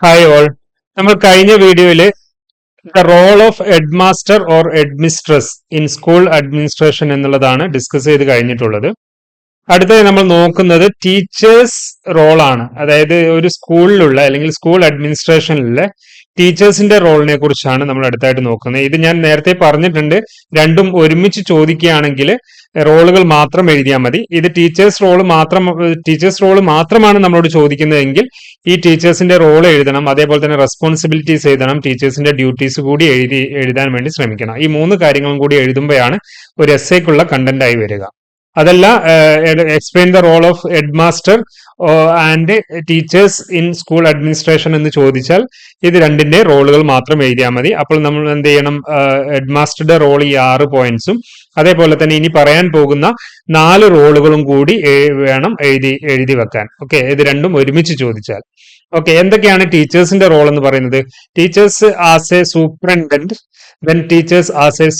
Hi all നമ്മൾ കഴിഞ്ഞ വീഡിയോയിൽ the role of head master or headmistress in school administration എന്നുള്ളതാണ് ഡിസ്കസ് ചെയ്ത് കഴിഞ്ഞിട്ടുള്ളത്. അടുത്തത് നമ്മൾ നോക്കുന്നത് ടീച്ചേഴ്സ് റോളാണ് അതായത് ഒരു സ്കൂളിലുള്ള അല്ലെങ്കിൽ സ്കൂൾ അഡ്മിനിസ്ട്രേഷനിലെ ടീച്ചേഴ്സിന്റെ റോളിനെ കുറിച്ചാണ് നമ്മൾ അടുത്തായിട്ട് നോക്കുന്നത്. ഇത് ഞാൻ നേരത്തെ പറഞ്ഞിട്ടുണ്ട്. രണ്ടും ഒരുമിച്ച് ചോദിക്കുകയാണെങ്കിൽ റോളുകൾ മാത്രം എഴുതിയാൽ മതി. ഇത് ടീച്ചേഴ്സ് റോൾ മാത്രം ടീച്ചേഴ്സ് റോൾ മാത്രമാണ് നമ്മളോട് ചോദിക്കുന്നതെങ്കിൽ ഈ ടീച്ചേഴ്സിന്റെ റോൾ എഴുതണം. അതേപോലെ തന്നെ റെസ്പോൺസിബിലിറ്റീസ് എഴുതണം. ടീച്ചേഴ്സിന്റെ ഡ്യൂട്ടീസ് കൂടി എഴുതി എഴുതാൻ വേണ്ടി ശ്രമിക്കണം. ഈ മൂന്ന് കാര്യങ്ങളും കൂടി എഴുതുമ്പോഴാണ് ഒരു എസ് എക്കുള്ള കണ്ടന്റ് ആയി വരിക. അതല്ല explain the role of head master and teachers in school administration എന്ന് ചോദിച്ചാൽ ഇത് രണ്ടിന്റെ റോളുകൾ മാത്രം എഴുതിയാൽ മതി. അപ്പോൾ നമ്മൾ എന്ത് ചെയ്യണം? ഹെഡ് മാസ്റ്ററുടെ റോൾ ഈ ആറ് പോയിന്റ്സും അതേപോലെ തന്നെ ഇനി പറയാൻ പോകുന്ന നാല് റോളുകളും കൂടി വേണം എഴുതി എഴുതി വെക്കാൻ. ഓക്കെ ഇത് രണ്ടും ഒരുമിച്ച് ചോദിച്ചാൽ. ഓക്കെ എന്തൊക്കെയാണ് ടീച്ചേഴ്സിന്റെ റോൾ എന്ന് പറയുന്നത്? Teachers as a superintendent then teachers as a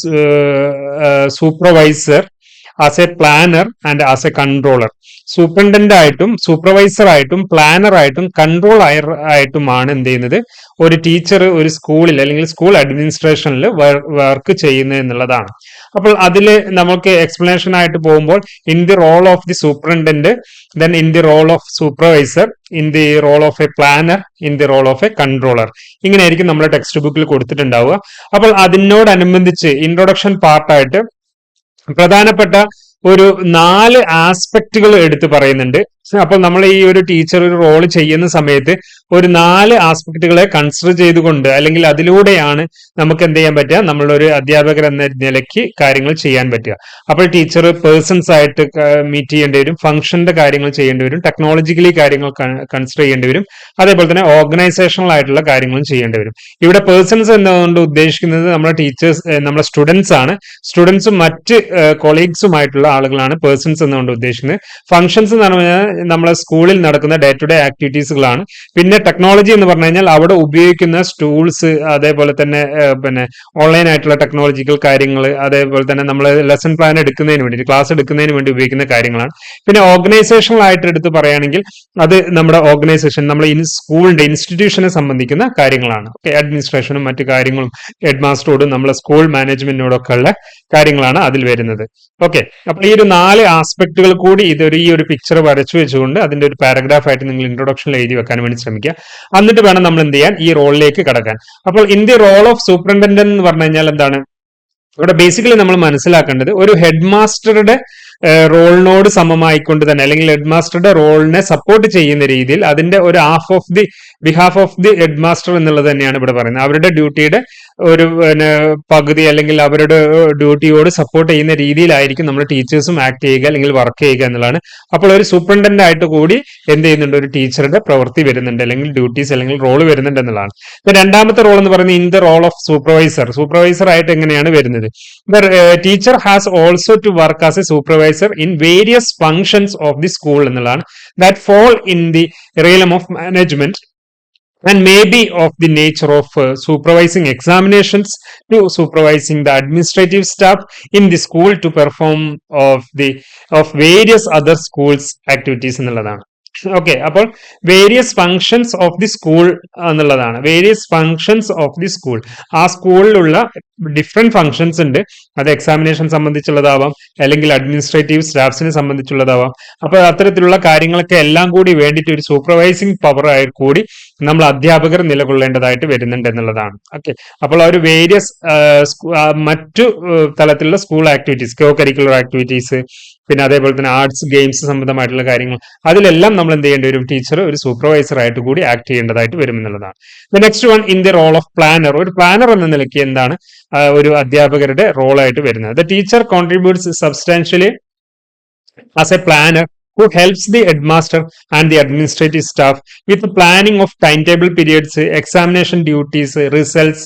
supervisor as a planner and as a controller superintendent ആയിട്ടും സൂപ്പർവൈസർ ആയിട്ടും പ്ലാനർ ആയിട്ടും കൺട്രോൾ ആയിട്ടുമാണ് എന്ത് ചെയ്യുന്നത്? ഒരു ടീച്ചർ ഒരു സ്കൂളിൽ അല്ലെങ്കിൽ സ്കൂൾ അഡ്മിനിസ്ട്രേഷനിൽ വർക്ക് ചെയ്യുന്നത് എന്നുള്ളതാണ്. അപ്പോൾ അതിൽ നമുക്ക് എക്സ്പ്ലനേഷൻ ആയിട്ട് പോകുമ്പോൾ in the role of the superintendent then in the role of supervisor in the role of a planner in the role of a controller ഇങ്ങനെയായിരിക്കും നമ്മുടെ ടെക്സ്റ്റ് ബുക്കിൽ കൊടുത്തിട്ടുണ്ടാവുക. അപ്പോൾ അതിനോടനുബന്ധിച്ച് ഇൻട്രൊഡക്ഷൻ പാർട്ടായിട്ട് പ്രധാനപ്പെട്ട ഒരു നാല് ആസ്പെക്റ്റുകൾ എടുത്ത് പറയുന്നുണ്ട്. അപ്പോൾ നമ്മൾ ഈ ഒരു ടീച്ചർ ഒരു റോൾ ചെയ്യുന്ന സമയത്ത് ഒരു നാല് ആസ്പെക്റ്റുകളെ കൺസിഡർ ചെയ്തുകൊണ്ട് അല്ലെങ്കിൽ അതിലൂടെയാണ് നമുക്ക് എന്ത് ചെയ്യാൻ പറ്റുക? നമ്മളൊരു അധ്യാപകർ എന്ന നിലയ്ക്ക് കാര്യങ്ങൾ ചെയ്യാൻ പറ്റുക. അപ്പോൾ ടീച്ചർ പേഴ്സൺസ് ആയിട്ട് മീറ്റ് ചെയ്യേണ്ടി വരും. ഫംഗ്ഷന്റെ കാര്യങ്ങൾ ചെയ്യേണ്ടി വരും. ടെക്നോളജിക്കലി കാര്യങ്ങൾ കൺസിഡർ ചെയ്യേണ്ടി വരും. അതേപോലെ തന്നെ ഓർഗനൈസേഷണൽ ആയിട്ടുള്ള കാര്യങ്ങളും ചെയ്യേണ്ടി വരും. ഇവിടെ പേഴ്സൺസ് എന്നതുകൊണ്ട് ഉദ്ദേശിക്കുന്നത് നമ്മുടെ ടീച്ചേഴ്സ് നമ്മുടെ സ്റ്റുഡൻസ് ആണ്. സ്റ്റുഡൻസും മറ്റ് കൊളീഗ്സുമായിട്ടുള്ള ആളുകളാണ് പേഴ്സൺസ് എന്നുകൊണ്ട് ഉദ്ദേശിക്കുന്നത്. ഫംഗ്ഷൻസ് എന്ന് പറഞ്ഞാൽ നമ്മളെ സ്കൂളിൽ നടക്കുന്ന ഡേ ടു ഡേ ആക്ടിവിറ്റീസുകളാണ് പിന്നെ ടെക്നോളജി എന്ന് പറഞ്ഞു കഴിഞ്ഞാൽ അവിടെ ഉപയോഗിക്കുന്ന ടൂൾസ് അതേപോലെ തന്നെ പിന്നെ ഓൺലൈൻ ആയിട്ടുള്ള ടെക്നോളജിക്കൽ കാര്യങ്ങൾ അതേപോലെ തന്നെ നമ്മൾ ലെസൺ പ്ലാൻ എടുക്കുന്നതിന് വേണ്ടി ക്ലാസ് എടുക്കുന്നതിന് വേണ്ടി ഉപയോഗിക്കുന്ന കാര്യങ്ങളാണ്. പിന്നെ ഓർഗനൈസേഷണൽ ആയിട്ട് എടുത്ത് പറയുകയാണെങ്കിൽ അത് നമ്മുടെ ഓർഗനൈസേഷൻ നമ്മൾ സ്കൂളിന്റെ ഇൻസ്റ്റിറ്റ്യൂഷനെ സംബന്ധിക്കുന്ന കാര്യങ്ങളാണ്. അഡ്മിനിസ്ട്രേഷനും മറ്റു കാര്യങ്ങളും ഹെഡ് മാസ്റ്ററോടും നമ്മളെ സ്കൂൾ മാനേജ്മെന്റിനോടൊക്കെ ഉള്ള കാര്യങ്ങളാണ് അതിൽ വരുന്നത്. ഓക്കെ അപ്പൊ ഈ ഒരു നാല് ആസ്പെക്ടുകൾ കൂടി ഇതൊരു ഈ ഒരു പിക്ചർ വരച്ചു വെച്ചുകൊണ്ട് അതിന്റെ ഒരു പാരഗ്രാഫ് ആയിട്ട് നിങ്ങൾ ഇൻട്രൊഡക്ഷനിൽ എഴുതി വെക്കാൻ വേണ്ടി ശ്രമിക്കുക. എന്നിട്ട് വേണം നമ്മൾ എന്ത് ചെയ്യാൻ ഈ റോളിലേക്ക് കടക്കാൻ. അപ്പോൾ in the role of superintendent എന്ന് പറഞ്ഞു കഴിഞ്ഞാൽ എന്താണ്? ഇവിടെ ബേസിക്കലി നമ്മൾ മനസ്സിലാക്കേണ്ടത് ഒരു ഹെഡ് മാസ്റ്ററുടെ റോളിനോട് സമമായിക്കൊണ്ട് തന്നെ അല്ലെങ്കിൽ ഹെഡ് മാസ്റ്ററുടെ റോളിനെ സപ്പോർട്ട് ചെയ്യുന്ന രീതിയിൽ അതിന്റെ ഒരു half of the behalf of the head master എന്നുള്ളത് തന്നെയാണ് ഇവിടെ പറയുന്നത്. അവരുടെ ഡ്യൂട്ടിയുടെ ഒരു പിന്നെ പകുതി അല്ലെങ്കിൽ അവരുടെ ഡ്യൂട്ടിയോട് സപ്പോർട്ട് ചെയ്യുന്ന രീതിയിലായിരിക്കും നമ്മൾ ടീച്ചേഴ്സും ആക്ട് ചെയ്യുക അല്ലെങ്കിൽ വർക്ക് ചെയ്യുക എന്നുള്ളതാണ്. അപ്പോൾ ഒരു സൂപ്രണ്ടന്റ് ആയിട്ട് കൂടി എന്ത് ചെയ്യുന്നുണ്ട്? ഒരു ടീച്ചറുടെ പ്രവൃത്തി വരുന്നുണ്ട് അല്ലെങ്കിൽ ഡ്യൂട്ടീസ് അല്ലെങ്കിൽ റോൾ വരുന്നുണ്ട് എന്നുള്ളതാണ്. രണ്ടാമത്തെ റോൾ എന്ന് പറയുന്നത് in the role of supervisor supervisor ആയിട്ട് എങ്ങനെയാണ് വരുന്നത്? Teacher has also to work as a supervisor in various functions of the school എന്നുള്ളതാണ്. That fall in the realm of management and may be of the nature of uh, supervising examinations to supervising the administrative staff in the school to perform of the of various other schools activities എന്നുള്ളതാണ് okay അപ്പോൾ various functions of the school എന്നുള്ളതാണ്. Various functions of the school ആ സ്കൂളിലുള്ള different functions ഉണ്ട്. അത് examination സംബന്ധിച്ചുള്ളതാവാം അല്ലെങ്കിൽ administrative സ്റ്റാഫ്സിനെ സംബന്ധിച്ചുള്ളതാവാം. അപ്പോൾ അത്തരത്തിലുള്ള കാര്യങ്ങളൊക്കെ എല്ലാം കൂടി വേണ്ടിയിട്ട് ഒരു സൂപ്പർവൈസിങ് പവർ ആയി കൂടി നമ്മൾ അധ്യാപകർ നിലകൊള്ളേണ്ടതായിട്ട് വരുന്നുണ്ട് എന്നുള്ളതാണ്. ഓക്കെ അപ്പോൾ ആ ഒരു വേരിയസ് മറ്റു തലത്തിലുള്ള school activities co curricular activities പിന്നെ അതേപോലെ തന്നെ ആർട്സ് ഗെയിംസ് സംബന്ധമായിട്ടുള്ള കാര്യങ്ങൾ. അതിലെല്ലാം നമ്മൾ എന്ത് ചെയ്യേണ്ടി വരും? ടീച്ചർ ഒരു സൂപ്പർവൈസർ ആയിട്ട് കൂടി ആക്ട് ചെയ്യേണ്ടതായിട്ട് വരും എന്നുള്ളതാണ്. Next one in the role of planner ഒരു പ്ലാനർ എന്ന നിലയ്ക്ക് എന്താണ് ഒരു അധ്യാപകരുടെ റോളായിട്ട് വരുന്നത്. The teacher contributes substantially as a planner who helps the headmaster and the administrative staff with planning of timetable periods, examination duties, results,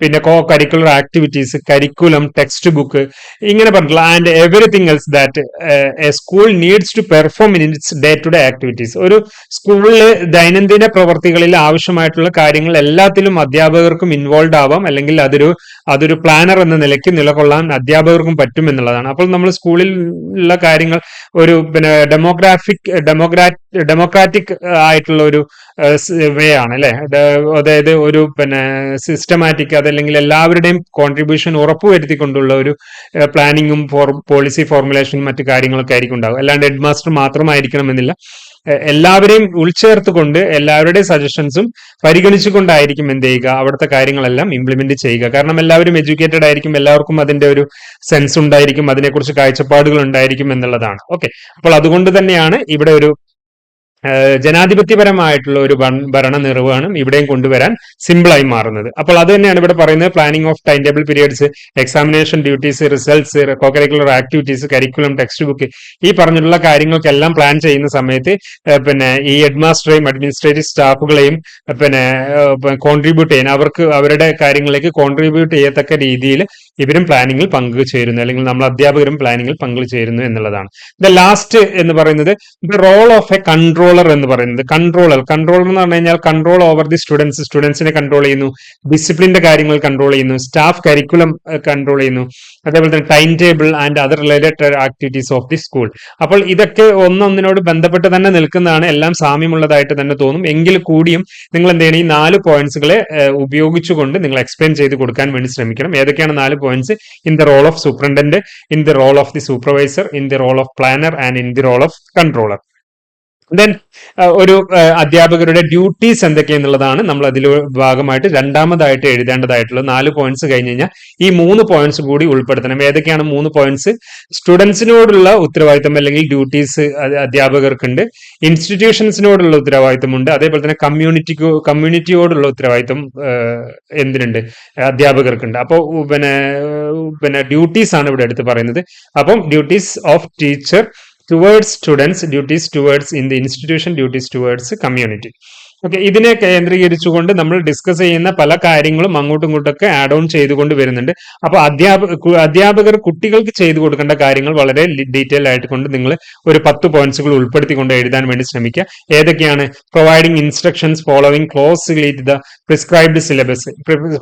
പിന്നെ co curricular activities curriculum text book ഇങ്ങനെ പറഞ്ഞിട്ടുള്ള and everything else that a school needs to perform in its day to day activities ഒരു സ്കൂളിൽ ദൈനംദിന പ്രവർത്തികളിൽ ആവശ്യമായിട്ടുള്ള കാര്യങ്ങൾ എല്ലാത്തിലും അധ്യാപകർക്കും ഇൻവോൾവ് ആവാം. അല്ലെങ്കിൽ അതൊരു അതൊരു പ്ലാനർ എന്ന നിലയ്ക്ക് നിലകൊള്ളാൻ അധ്യാപകർക്കും പറ്റും എന്നുള്ളതാണ്. അപ്പോൾ നമ്മൾ സ്കൂളിൽ ഉള്ള കാര്യങ്ങൾ ഒരു പിന്നെ ഡെമോഗ്രാഫിക് ഡെമോഗ്രാ ഡെമോക്രാറ്റിക് ആയിട്ടുള്ള ഒരു വേ ആണ് അല്ലെ? അതായത് ഒരു പിന്നെ സിസ്റ്റമാറ്റിക് അതല്ലെങ്കിൽ എല്ലാവരുടെയും കോൺട്രിബ്യൂഷൻ ഉറപ്പുവരുത്തിക്കൊണ്ടുള്ള ഒരു പ്ലാനിങ്ങും പോളിസി ഫോർമുലേഷനും മറ്റു കാര്യങ്ങളൊക്കെ ആയിരിക്കും ഉണ്ടാവും അല്ലാണ്ട് ഹെഡ് മാസ്റ്റർ മാത്രമായിരിക്കണമെന്നില്ല എല്ലാവരെയും ഉൾച്ചേർത്തുകൊണ്ട് എല്ലാവരുടെയും സജഷൻസും പരിഗണിച്ചുകൊണ്ടായിരിക്കും എന്ത് ചെയ്യുക അവിടുത്തെ കാര്യങ്ങളെല്ലാം ഇംപ്ലിമെന്റ് ചെയ്യുക. കാരണം എല്ലാവരും എഡ്യൂക്കേറ്റഡ് ആയിരിക്കും എല്ലാവർക്കും അതിന്റെ ഒരു സെൻസ് ഉണ്ടായിരിക്കും അതിനെക്കുറിച്ച് കാഴ്ചപ്പാടുകൾ ഉണ്ടായിരിക്കും എന്നുള്ളതാണ്. ഓക്കെ അപ്പോൾ അതുകൊണ്ട് തന്നെയാണ് ഇവിടെ ഒരു ജനാധിപത്യപരമായിട്ടുള്ള ഒരു ഭരണ നിർവഹണം ഇവിടെയും കൊണ്ടുവരാൻ സിമ്പിളായി മാറുന്നത്. അപ്പോൾ അത് തന്നെയാണ് ഇവിടെ പറയുന്നത് planning of time table periods examination duties results co curricular activities curriculum text book ഈ പറഞ്ഞിട്ടുള്ള കാര്യങ്ങൾക്കെല്ലാം പ്ലാൻ ചെയ്യുന്ന സമയത്ത് പിന്നെ ഈ ഹെഡ്മാസ്റ്ററെയും അഡ്മിനിസ്ട്രേറ്റീവ് സ്റ്റാഫുകളെയും പിന്നെ കോൺട്രിബ്യൂട്ട് ചെയ്യാൻ അവർക്ക് അവരുടെ കാര്യങ്ങളിലേക്ക് കോൺട്രിബ്യൂട്ട് ചെയ്യത്തക്ക രീതിയിൽ ഇവരും പ്ലാനിങ്ങിൽ പങ്കുചേരുന്നു അല്ലെങ്കിൽ നമ്മൾ അധ്യാപകരും പ്ലാനിങ്ങിൽ പങ്കുചേരുന്നു എന്നുള്ളതാണ്. ദ ലാസ്റ്റ് എന്ന് പറയുന്നത് the role of a controller എന്ന് പറയുന്നത്. കൺട്രോളർ കൺട്രോളർ എന്ന് പറഞ്ഞു കഴിഞ്ഞാൽ കൺട്രോൾ ഓവർ ദി സ്റ്റുഡൻസ് സ്റ്റുഡൻസിനെ കൺട്രോൾ ചെയ്യുന്നു ഡിസിപ്ലിന്റെ കാര്യങ്ങൾ കൺട്രോൾ ചെയ്യുന്നു സ്റ്റാഫ് കരിക്കുലം കൺട്രോൾ ചെയ്യുന്നു. അതേപോലെ തന്നെ time table and other related activities of the school അപ്പോൾ ഇതൊക്കെ ഒന്നൊന്നിനോട് ബന്ധപ്പെട്ട് തന്നെ നിൽക്കുന്നതാണ് എല്ലാം സാമ്യമുള്ളതായിട്ട് തന്നെ തോന്നും. എങ്കിൽ കൂടിയും നിങ്ങൾ എന്ത് ചെയ്യണം ഈ നാല് പോയിന്റ്സുകളെ ഉപയോഗിച്ചുകൊണ്ട് നിങ്ങൾ എക്സ്പ്ലെയിൻ ചെയ്ത് കൊടുക്കാൻ വേണ്ടി ശ്രമിക്കണം. ഏതൊക്കെയാണ് നാല് points in the role of superintendent, in the role of the supervisor, in the role of planner and in the role of controller. Then ഒരു അധ്യാപകരുടെ ഡ്യൂട്ടീസ് എന്തൊക്കെയെന്നുള്ളതാണ് നമ്മൾ അതിൽ ഭാഗമായിട്ട് രണ്ടാമതായിട്ട് എഴുതേണ്ടതായിട്ടുള്ള നാല് പോയിന്റ്സ് കഴിഞ്ഞ് കഴിഞ്ഞാൽ ഈ മൂന്ന് പോയിന്റ്സ് കൂടി ഉൾപ്പെടുത്തണം. ഏതൊക്കെയാണ് മൂന്ന് പോയിന്റ്സ് സ്റ്റുഡൻസിനോടുള്ള ഉത്തരവാദിത്തം അല്ലെങ്കിൽ ഡ്യൂട്ടീസ് അധ്യാപകർക്കുണ്ട്. ഇൻസ്റ്റിറ്റ്യൂഷൻസിനോടുള്ള ഉത്തരവാദിത്തമുണ്ട്. അതേപോലെ തന്നെ കമ്മ്യൂണിറ്റിക്ക് കമ്മ്യൂണിറ്റിയോടുള്ള ഉത്തരവാദിത്തം എന്തിനുണ്ട്? അധ്യാപകർക്കുണ്ട്. അപ്പോൾ പിന്നെ പിന്നെ ഡ്യൂട്ടീസ് ആണ് ഇവിടെ എടുത്ത് പറയുന്നത്. അപ്പം duties of teacher towards students duties towards in the institution duties towards community okay ഇതിനെ കേന്ദ്രീകരിച്ചുകൊണ്ട് നമ്മൾ ഡിസ്കസ് ചെയ്യുന്ന പല കാര്യങ്ങളും അങ്ങോട്ടും ഇങ്ങോട്ടൊക്കെ ആഡ് ഓൺ ചെയ്തുകൊണ്ട് വരുന്നുണ്ട്. അപ്പോൾ അധ്യാപക അധ്യാപകർ കുട്ടികൾക്ക് ചെയ്തു കൊടുക്കേണ്ട കാര്യങ്ങൾ വളരെ ഡീറ്റെയിൽ ആയിട്ട് കൊണ്ട് നിങ്ങൾ ഒരു പത്ത് പോയിന്റ്സുകൾ ഉൾപ്പെടുത്തിക്കൊണ്ട് എഴുതാൻ വേണ്ടി ശ്രമിക്കുക. ഏതൊക്കെയാണ്? Providing instructions following closely the prescribed syllabus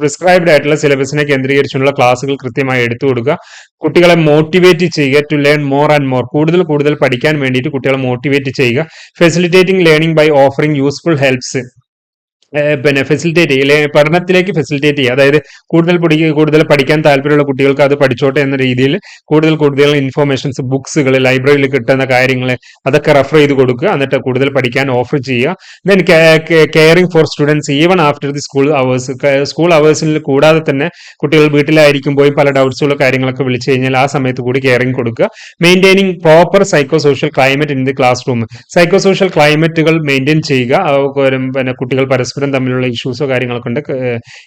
prescribed ആയിട്ടുള്ള സിലബസിനെ കേന്ദ്രീകരിച്ചുള്ള ക്ലാസ്സുകൾ കൃത്യമായി എടുത്തു കൊടുക്കുക. കുട്ടികളെ മോട്ടിവേറ്റ് ചെയ്യുക to learn more and more കൂടുതൽ കൂടുതൽ പഠിക്കാൻ വേണ്ടിയിട്ട് കുട്ടികളെ മോട്ടിവേറ്റ് ചെയ്യുക. Facilitating learning by offering useful helps പിന്നെ ഫെസിലിറ്റേറ്റ് ചെയ്യുക പഠനത്തിലേക്ക് ഫെസിലിറ്റേറ്റ് ചെയ്യുക അതായത് കൂടുതൽ പഠി കൂടുതൽ പഠിക്കാൻ താല്പര്യമുള്ള കുട്ടികൾക്ക് അത് പഠിച്ചോട്ടെ എന്ന രീതിയിൽ കൂടുതൽ കൂടുതൽ ഇൻഫോർമേഷൻസ് ബുക്സുകൾ ലൈബ്രറിയിൽ കിട്ടുന്ന കാര്യങ്ങൾ അതൊക്കെ റെഫർ ചെയ്ത് കൊടുക്കുക. എന്നിട്ട് കൂടുതൽ പഠിക്കാൻ ഓഫർ ചെയ്യുക. Then caring for students even after the school hours school അവേഴ്സിൽ കൂടാതെ തന്നെ കുട്ടികൾ വീട്ടിലായിരിക്കുമ്പോഴും പല ഡൗട്ട്സുള്ള കാര്യങ്ങളൊക്കെ വിളിച്ചു കഴിഞ്ഞാൽ ആ സമയത്ത് കൂടി കെയറിംഗ് കൊടുക്കുക. Maintaining proper psycho social climate in the classroom psycho social ക്ലൈമറ്റുകൾ maintain ചെയ്യുക പിന്നെ കുട്ടികൾ പരസ്പരം പരസ്പരം തമ്മിലുള്ള ഇഷ്യൂസോ കാര്യങ്ങളൊക്കെ ഉണ്ട്.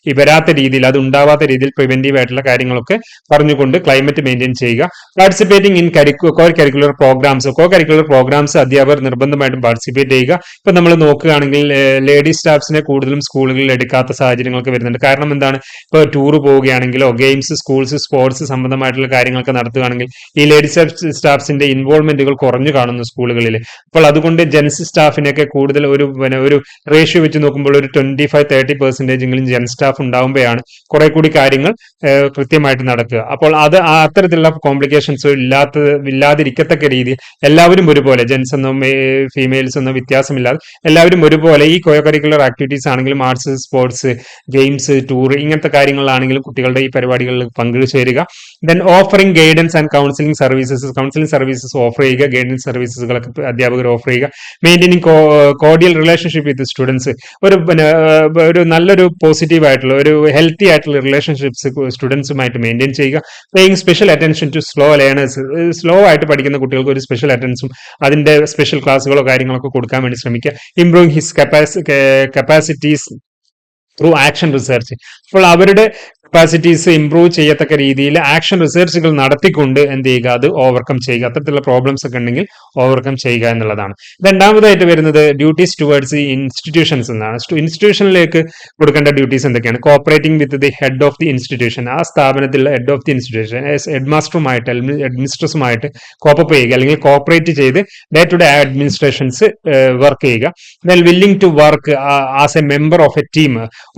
ഈ വരാത്ത രീതിയിൽ അത് ഉണ്ടാവാത്ത രീതിയിൽ പ്രിവെന്റീവ് ആയിട്ടുള്ള കാര്യങ്ങളൊക്കെ പറഞ്ഞുകൊണ്ട് ക്ലൈമറ്റ് മെയിന്റെയിൻ ചെയ്യുക. Participating in curricular co curricular programmes co curricular programmes അധ്യാപകർ നിർബന്ധമായിട്ടും പാർട്ടിസിപ്പേറ്റ് ചെയ്യുക. ഇപ്പൊ നമ്മൾ നോക്കുകയാണെങ്കിൽ ലേഡി സ്റ്റാഫ്സിനെ കൂടുതലും സ്കൂളുകളിൽ എടുക്കാത്ത സാഹചര്യങ്ങളൊക്കെ വരുന്നുണ്ട്. കാരണം എന്താണ്? ഇപ്പോൾ ടൂർ പോവുകയാണെങ്കിലോ ഗെയിംസ് സ്കൂൾസ് സ്പോർട്സ് സംബന്ധമായിട്ടുള്ള കാര്യങ്ങളൊക്കെ നടത്തുകയാണെങ്കിൽ ഈ ലേഡി സ്റ്റാഫ്സിന്റെ ഇൻവോൾവ്മെന്റുകൾ കുറഞ്ഞു കാണുന്നു സ്കൂളുകളിൽ. അപ്പോൾ അതുകൊണ്ട് ജെൻസ് സ്റ്റാഫിനൊക്കെ കൂടുതൽ ഒരു ഒരു റേഷ്യോ വെച്ച് നോക്കുമ്പോൾ ഒരു ട്വന്റി ഫൈവ് തേർട്ടി പെർസെന്റേജ് എങ്കിലും ജെൻ സ്റ്റാഫ് ഉണ്ടാവുമ്പോഴാണ് കുറെ കൂടി കാര്യങ്ങൾ കൃത്യമായിട്ട് നടക്കുക. അപ്പോൾ അത് അത്തരത്തിലുള്ള കോംപ്ലിക്കേഷൻസ് ഇല്ലാത്ത ഇല്ലാതിരിക്കത്തക്ക രീതിയിൽ എല്ലാവരും ഒരുപോലെ ജെൻസ് എന്നോ ഫീമെയിൽസ് എന്നോ വ്യത്യാസമില്ലാതെ എല്ലാവരും ഒരുപോലെ ഈ കോ കരിക്കുലർ ആക്ടിവിറ്റീസ് ആണെങ്കിലും ആർട്സ് സ്പോർട്സ് ഗെയിംസ് ടൂർ ഇങ്ങനത്തെ കാര്യങ്ങളാണെങ്കിലും കുട്ടികളുടെ ഈ പരിപാടികളിൽ പങ്കുചേരുക. Then offering guidance and counselling services counselling services offer ചെയ്യുക ഗൈഡൻസ് സർവീസസുകളൊക്കെ അധ്യാപകർ ഓഫർ ചെയ്യുക. Maintaining cordial relationship with students ഒരു പിന്നെ ഒരു നല്ലൊരു പോസിറ്റീവ് ആയിട്ടുള്ള ഒരു ഹെൽത്തി ആയിട്ടുള്ള റിലേഷൻഷിപ്സ് സ്റ്റുഡൻസുമായിട്ട് മെയിന്റെയിൻ ചെയ്യുക. Paying special attention to slow learners slow ആയിട്ട് പഠിക്കുന്ന കുട്ടികൾക്ക് ഒരു സ്പെഷ്യൽ അറ്റൻസും അതിന്റെ സ്പെഷ്യൽ ക്ലാസ്സുകളോ കാര്യങ്ങളൊക്കെ കൊടുക്കാൻ വേണ്ടി ശ്രമിക്കുക. Improving his capacities through action research അപ്പോൾ അവരുടെ കപ്പാസിറ്റീസ് ഇംപ്രൂവ് ചെയ്യത്തക്ക രീതിയിൽ ആക്ഷൻ റിസർച്ചുകൾ നടത്തിക്കൊണ്ട് എന്ത് ചെയ്യുക? അത് ഓവർകം ചെയ്യുക. അത്തരത്തിലുള്ള പ്രോബ്ലംസ് ഒക്കെ ഉണ്ടെങ്കിൽ ഓവർകം ചെയ്യുക എന്നുള്ളതാണ്. രണ്ടാമതായിട്ട് വരുന്നത് ഡ്യൂട്ടീസ് ടുവേർഡ്സ് ഇൻസ്റ്റിറ്റ്യൂഷൻസ് എന്നാണ്. ഇൻസ്റ്റിറ്റ്യൂഷനിലേക്ക് കൊടുക്കേണ്ട ഡ്യൂട്ടീസ് എന്തൊക്കെയാണ്? Cooperating with the head of the institution ആ സ്ഥാപനത്തിലുള്ള head of the institution head മാസ്റ്ററുമായിട്ട് അഡ്മിനിസ്ട്രസുമായിട്ട് കോപ്പപ്പ് ചെയ്യുക. അല്ലെങ്കിൽ കോപ്പറേറ്റ് ചെയ്ത് day to day administrations work ചെയ്യുക then willing to work as a member of a team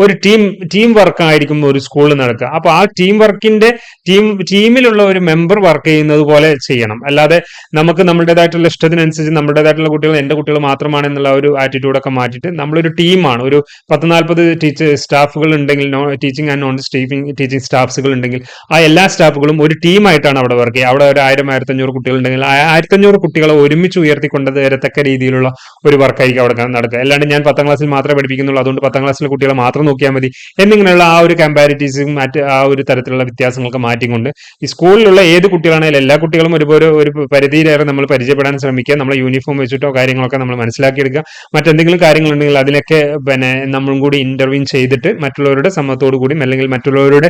ഒരു ടീം ടീം വർക്ക് ആയിരിക്കും ഒരു സ്കൂളിൽ നടക്കുക. അപ്പൊ ആ ടീം വർക്കിന്റെ ടീം ടീമിലുള്ള ഒരു മെമ്പർ വർക്ക് ചെയ്യുന്നത് പോലെ ചെയ്യണം. അല്ലാതെ നമുക്ക് നമ്മുടേതായിട്ടുള്ള ഇഷ്ടത്തിനനുസരിച്ച് നമ്മുടേതായിട്ടുള്ള കുട്ടികൾ എന്റെ കുട്ടികൾ മാത്രമാണ് എന്നുള്ള ഒരു ആറ്റിറ്റ്യൂഡൊക്കെ മാറ്റിയിട്ട് നമ്മളൊരു ടീമാണ് ഒരു പത്ത് നാൽപ്പത് ടീച്ചർ സ്റ്റാഫുകൾ ഉണ്ടെങ്കിൽ teaching and non teaching teaching സ്റ്റാഫ്സുകൾ ഉണ്ടെങ്കിൽ ആ എല്ലാ സ്റ്റാഫുകളും ഒരു ടീമായിട്ടാണ് അവിടെ വർക്ക് ചെയ്യുക. അവിടെ ഒരു ആയിരം ആയിരത്തഞ്ഞൂറ് കുട്ടികൾ ഉണ്ടെങ്കിൽ ആ ആയിരത്തഞ്ഞൂറ് കുട്ടികളെ ഒരുമിച്ച് ഉയർത്തിക്കൊണ്ടത് വരത്തക്ക രീതിയിലുള്ള ഒരു വർക്കായിരിക്കും അവിടെ നടക്കുക. അല്ലാണ്ട് ഞാൻ പത്താം ക്ലാസ്സിൽ മാത്രമേ പഠിപ്പിക്കുന്നുള്ളൂ. അതുകൊണ്ട് പത്താം ക്ലാസ്സിലെ കുട്ടികളെ മാത്രം നോക്കിയാൽ മതി. എന്നിങ്ങനെയുള്ള ആ ഒരു കമ്പാരിറ്റീവ്സും മറ്റ് ആ ഒരു തരത്തിലുള്ള വ്യത്യാസങ്ങളൊക്കെ മാറ്റിക്കൊണ്ട് ഈ സ്കൂളിലുള്ള ഏത് കുട്ടികളാണെങ്കിലും എല്ലാ കുട്ടികളും ഒരുപോലെ ഒരു പരിധിയിലേറെ നമ്മൾ പരിചയപ്പെടാൻ ശ്രമിക്കുക നമ്മളെ യൂണിഫോം വെച്ചിട്ടോ കാര്യങ്ങളൊക്കെ നമ്മൾ മനസ്സിലാക്കിയെടുക്കുക. മറ്റെന്തെങ്കിലും കാര്യങ്ങളുണ്ടെങ്കിൽ അതിലൊക്കെ പിന്നെ നമ്മളും കൂടി ഇന്റർവ്യൂ ചെയ്തിട്ട് മറ്റുള്ളവരുടെ സമ്മതത്തോടു കൂടി അല്ലെങ്കിൽ മറ്റുള്ളവരുടെ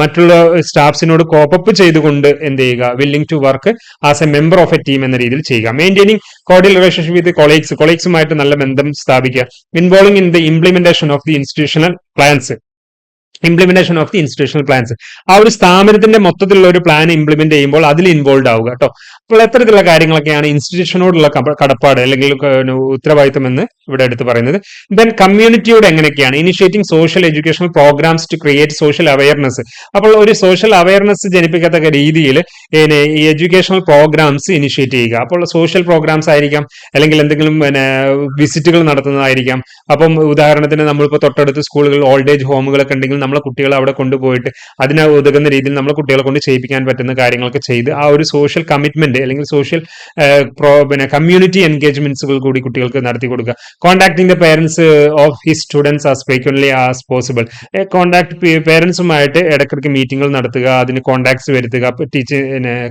മറ്റുള്ള സ്റ്റാഫ്സിനോട് കോപ്പപ്പ് ചെയ്തുകൊണ്ട് എന്ത് ചെയ്യുക? Willing to work as a member of a team എന്ന രീതിയിൽ ചെയ്യുക. Maintaining cordial relationship with colleagues കൊളീഗ്സുമായിട്ട് നല്ല ബന്ധം സ്ഥാപിക്കുക. Involving in the implementation of the institutional plans implementation of the institutional plans ആ ഒരു സ്ഥാപനത്തിന്റെ മൊത്തത്തിലുള്ള ഒരു പ്ലാൻ ഇംപ്ലിമെന്റ് ചെയ്യുമ്പോൾ അതിൽ ഇൻവോൾവ് ആവുക കേട്ടോ. അപ്പോൾ എത്തരത്തിലുള്ള കാര്യങ്ങളൊക്കെയാണ് ഇൻസ്റ്റിറ്റ്യൂഷനോടുള്ള കടപ്പാട് അല്ലെങ്കിൽ ഉത്തരവാദിത്തം എന്ന് ഇവിടെ എടുത്ത് പറയുന്നത്. ദെൻ കമ്മ്യൂണിറ്റിയോട് എങ്ങനെയൊക്കെയാണ്? Initiating social educational programs to create social awareness അപ്പോൾ ഒരു സോഷ്യൽ അവയർനെസ് ജനിപ്പിക്കത്തക്ക രീതിയിൽ ഈ എഡ്യൂക്കേഷണൽ പ്രോഗ്രാംസ് ഇനിഷ്യേറ്റ് ചെയ്യുക. അപ്പോൾ സോഷ്യൽ പ്രോഗ്രാംസ് ആയിരിക്കാം അല്ലെങ്കിൽ എന്തെങ്കിലും പിന്നെ വിസിറ്റുകൾ നടത്തുന്നതായിരിക്കാം. അപ്പം ഉദാഹരണത്തിന് നമ്മളിപ്പോൾ തൊട്ടടുത്ത് സ്കൂളുകൾ ഓൾഡ് ഏജ് ഹോമുകളൊക്കെ ഉണ്ടെങ്കിൽ നമ്മളെ കുട്ടികളെ അവിടെ കൊണ്ടുപോയിട്ട് അതിനെ ഉതകുന്ന രീതിയിൽ നമ്മളെ കുട്ടികളെ കൊണ്ട് ചെയ്യിപ്പിക്കാൻ പറ്റുന്ന കാര്യങ്ങളൊക്കെ ചെയ്ത് ആ ഒരു സോഷ്യൽ കമ്മിറ്റ്മെന്റ് അല്ലെങ്കിൽ സോഷ്യൽ പിന്നെ കമ്മ്യൂണിറ്റി എൻഗേജ്മെന്റ്സുകൾ കൂടി കുട്ടികൾക്ക് നടത്തി കൊടുക്കുക. Contacting the parents of he students as frequently as possible contact പേരൻസുമായിട്ട് ഇടയ്ക്കിടയ്ക്ക് മീറ്റിംഗുകൾ നടത്തുക അതിന് കോൺടാക്ട്സ് വരുത്തുക ടീച്ചർ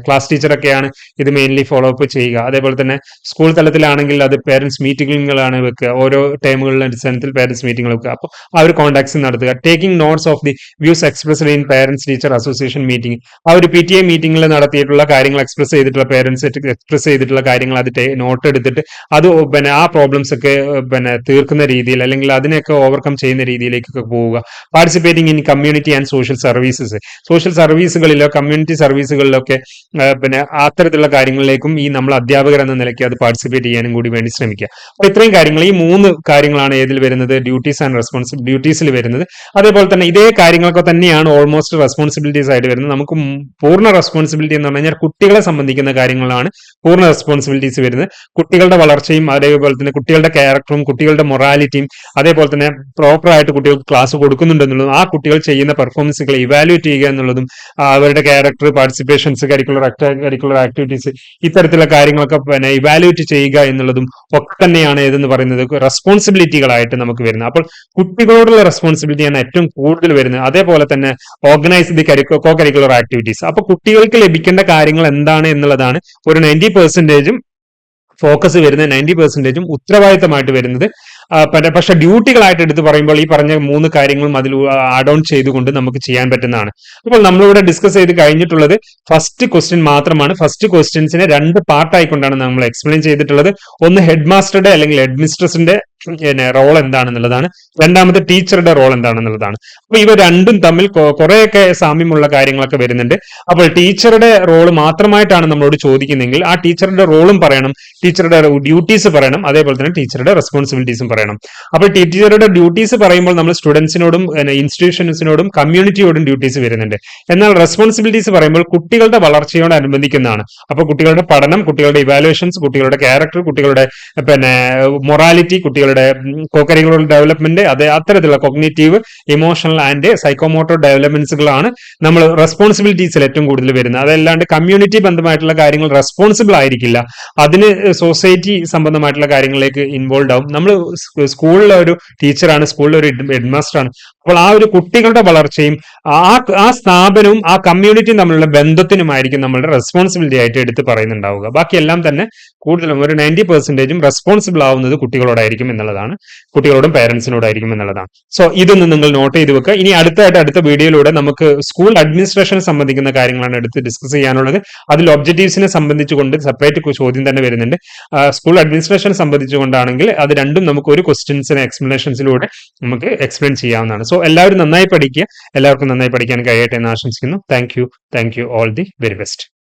ക്ലാസ് ടീച്ചറൊക്കെയാണ് ഇത് മെയിൻലി ഫോളോ അപ്പ് ചെയ്യുക. അതേപോലെ തന്നെ സ്കൂൾ തലത്തിലാണെങ്കിൽ അത് പേരൻസ് മീറ്റിങ്ങുകളാണ് വെക്കുക. ഓരോ ടൈമുകളുടെ അടിസ്ഥാനത്തിൽ പേരൻസ് മീറ്റിംഗുകൾ വെക്കുക. അപ്പോൾ ആ ഒരു കോൺടാക്ട്സ് നടത്തുക. Taking notes of the views expressed in parents teacher association meeting ആ ഒരു പി ടി എ മീറ്റിംഗിൽ നടത്തിയിട്ടുള്ള കാര്യങ്ങൾ എക്സ്പ്രസ് ചെയ്തിട്ടുള്ള പേരൻസ് എക്സ്പ്രസ് ചെയ്തിട്ടുള്ള കാര്യങ്ങൾ അത് നോട്ട് എടുത്തിട്ട് അത് പിന്നെ ആ പ്രോബ്ലംസ് ഒക്കെ പിന്നെ തീർക്കുന്ന രീതിയിൽ അല്ലെങ്കിൽ അതിനെയൊക്കെ ഓവർകം ചെയ്യുന്ന രീതിയിലേക്കൊക്കെ പോവുക. Participating in community and social services social സർവീസുകളിലോ community സർവീസുകളിലൊക്കെ പിന്നെ അത്തരത്തിലുള്ള കാര്യങ്ങളിലേക്കും ഈ നമ്മൾ അധ്യാപകർ എന്ന നിലയ്ക്ക് അത് പാർട്ടിസിപ്പേറ്റ് ചെയ്യാനും കൂടി വേണ്ടി ശ്രമിക്കുക. അപ്പൊ ഇത്രയും കാര്യങ്ങൾ ഈ മൂന്ന് കാര്യങ്ങളാണ് ഏതിൽ വരുന്നത്. ഡ്യൂട്ടീസ് ആൻഡ് റെസ്പോൺസിബിൾ ഡ്യൂട്ടീസിൽ വരുന്നത്. അതേപോലെ തന്നെ ഇതേ കാര്യങ്ങളൊക്കെ തന്നെയാണ് ഓൾമോസ്റ്റ് റെസ്പോൺസിബിലിറ്റീസ് ആയിട്ട് വരുന്നത്. നമുക്ക് പൂർണ റെസ്പോൺസിബിലിറ്റി എന്ന് പറഞ്ഞാൽ കുട്ടികളെ സംബന്ധിക്കുന്ന കാര്യങ്ങളാണ് പൂർണ റെസ്പോൺസിബിലിറ്റീസ് വരുന്നത്. കുട്ടികളുടെ വളർച്ചയും അതേപോലെ തന്നെ കുട്ടികളുടെ ക്യാരക്ടറും കുട്ടികളുടെ മൊറാലിറ്റിയും അതേപോലെ തന്നെ പ്രോപ്പറായിട്ട് കുട്ടികൾക്ക് ക്ലാസ് കൊടുക്കുന്നുണ്ടെന്നുള്ളതും ആ കുട്ടികൾ ചെയ്യുന്ന പെർഫോമൻസുകളെ ഇവാലുവേറ്റ് ചെയ്യുക എന്നുള്ളതും അവരുടെ character participations curricular curricular activities ഇത്തരത്തിലുള്ള കാര്യങ്ങളൊക്കെ പിന്നെ ഇവാലുവേറ്റ് ചെയ്യുക എന്നുള്ളതും ഒക്കെ തന്നെയാണ് ഏതെന്ന് പറയുന്നത് റെസ്പോൺസിബിലിറ്റികളായിട്ട് നമുക്ക് വരുന്നത്. അപ്പോൾ കുട്ടികളോടുള്ള റെസ്പോൺസിബിലിറ്റിയാണ് ഏറ്റവും കൂടുതൽ വരുന്നത്. അതേപോലെ തന്നെ organise the co curricular activities അപ്പൊ കുട്ടികൾക്ക് ലഭിക്കേണ്ട കാര്യങ്ങൾ എന്താണ് എന്നുള്ളതാണ് ഒരു നയന്റി പെർസെന്റേജും ഫോക്കസ് വരുന്നത്. നയന്റി പെർസെന്റേജും ഉത്തരവാദിത്തമായിട്ട് വരുന്നത്. പക്ഷെ ഡ്യൂട്ടികളായിട്ട് എടുത്ത് പറയുമ്പോൾ ഈ പറഞ്ഞ മൂന്ന് കാര്യങ്ങളും അതിൽ ആഡ് ഓൺ ചെയ്തുകൊണ്ട് നമുക്ക് ചെയ്യാൻ പറ്റുന്നതാണ്. അപ്പോൾ നമ്മളിവിടെ ഡിസ്കസ് ചെയ്ത് കഴിഞ്ഞിട്ടുള്ളത് ഫസ്റ്റ് ക്വസ്റ്റ്യൻ മാത്രമാണ്. ഫസ്റ്റ് ക്വസ്റ്റ്യൻസിനെ രണ്ട് പാർട്ടായിക്കൊണ്ടാണ് നമ്മൾ എക്സ്പ്ലെയിൻ ചെയ്തിട്ടുള്ളത്. ഒന്ന് ഹെഡ് മാസ്റ്ററുടെ അല്ലെങ്കിൽ ഹെഡ് മിസ്ട്രസിന്റെ റോൾ എന്താണെന്നുള്ളതാണ്. രണ്ടാമത്തെ ടീച്ചറുടെ റോൾ എന്താണെന്നുള്ളതാണ്. അപ്പൊ ഇവ രണ്ടും തമ്മിൽ കുറെയൊക്കെ സാമ്യമുള്ള കാര്യങ്ങളൊക്കെ വരുന്നുണ്ട്. അപ്പോൾ ടീച്ചറുടെ റോൾ മാത്രമായിട്ടാണ് നമ്മളോട് ചോദിക്കുന്നതെങ്കിൽ ആ ടീച്ചറുടെ റോളും പറയണം ടീച്ചറുടെ ഡ്യൂട്ടീസ് പറയണം അതേപോലെ തന്നെ ടീച്ചറുടെ റെസ്പോൺസിബിലിറ്റീസും പറയണം. അപ്പോൾ ടീച്ചറുടെ ഡ്യൂട്ടീസ് പറയുമ്പോൾ നമ്മൾ സ്റ്റുഡൻസിനോടും ഇൻസ്റ്റിറ്റ്യൂഷൻസിനോടും കമ്മ്യൂണിറ്റിയോടും ഡ്യൂട്ടീസ് വരുന്നുണ്ട്. എന്നാൽ റെസ്പോൺസിബിലിറ്റീസ് പറയുമ്പോൾ കുട്ടികളുടെ വളർച്ചയോട് അനുബന്ധിക്കുന്നതാണ്. അപ്പോൾ കുട്ടികളുടെ പഠനം കുട്ടികളുടെ ഇവാലുവേഷൻസ് കുട്ടികളുടെ ക്യാരക്ടർ കുട്ടികളുടെ പിന്നെ മൊറാലിറ്റി കുട്ടികളുടെ കോക്കരിക്കുലർ ഡെവലപ്മെന്റ് അത് അത്തരത്തിലുള്ള കൊഗ്നേറ്റീവ് ഇമോഷണൽ ആൻഡ് സൈക്കോമോട്ടോ ഡെവലപ്മെന്റ്സുകളാണ് നമ്മൾ റെസ്പോൺസിബിലിറ്റീസിൽ ഏറ്റവും കൂടുതൽ വരുന്നത്. അതല്ലാണ്ട് കമ്മ്യൂണിറ്റി ബന്ധമായിട്ടുള്ള കാര്യങ്ങൾ റെസ്പോൺസിബിൾ ആയിരിക്കില്ല. അതിന് സൊസൈറ്റി സംബന്ധമായിട്ടുള്ള കാര്യങ്ങളിലേക്ക് ഇൻവോൾവ് ആവും. നമ്മൾ സ്കൂളിലെ ഒരു ടീച്ചറാണ് സ്കൂളിലെ ഒരു ഹെഡ് മാസ്റ്ററാണ് അപ്പോൾ ആ ഒരു കുട്ടികളുടെ വളർച്ചയും ആ ആ സ്ഥാപനവും ആ കമ്മ്യൂണിറ്റിയും തമ്മിലുള്ള ബന്ധത്തിനുമായിരിക്കും നമ്മളുടെ റെസ്പോൺസിബിലിറ്റി ആയിട്ട് എടുത്ത് പറയുന്നുണ്ടാവുക. ബാക്കിയെല്ലാം തന്നെ കൂടുതലും ഒരു നയന്റി പെർസെന്റേജും റെസ്പോൺസിബിൾ ആവുന്നത് കുട്ടികളോടായിരിക്കും എന്നുള്ളതാണ്. കുട്ടികളോടും പേരൻസിനോടായിരിക്കും എന്നുള്ളതാണ്. സോ ഇതൊന്ന് നിങ്ങൾ നോട്ട് ചെയ്ത് വെക്കുക. ഇനി അടുത്തായിട്ട് അടുത്ത വീഡിയോയിലൂടെ നമുക്ക് സ്കൂൾ അഡ്മിനിസ്ട്രേഷനെ സംബന്ധിക്കുന്ന കാര്യങ്ങളാണ് എടുത്ത് ഡിസ്കസ് ചെയ്യാനുള്ളത്. അതിൽ ഒബ്ജക്റ്റീവ്സിനെ സംബന്ധിച്ചുകൊണ്ട് സെപ്പറേറ്റ് ചോദ്യം തന്നെ വരുന്നുണ്ട്. സ്കൂൾ അഡ്മിനിസ്ട്രേഷനെ സംബന്ധിച്ചുകൊണ്ടാണെങ്കിൽ അത് രണ്ടും നമുക്ക് ഒരു ക്വസ്റ്റ്യൻസിന് എക്സ്പ്ലനേഷൻസിലൂടെ നമുക്ക് എക്സ്പ്ലെയിൻ ചെയ്യാവുന്നതാണ്. സോ എല്ലാവരും നന്നായി പഠിക്കുക. എല്ലാവർക്കും നന്നായി പഠിക്കാൻ കഴിയട്ടെ എന്ന് ആശംസിക്കുന്നു. Thank you thank you all the very best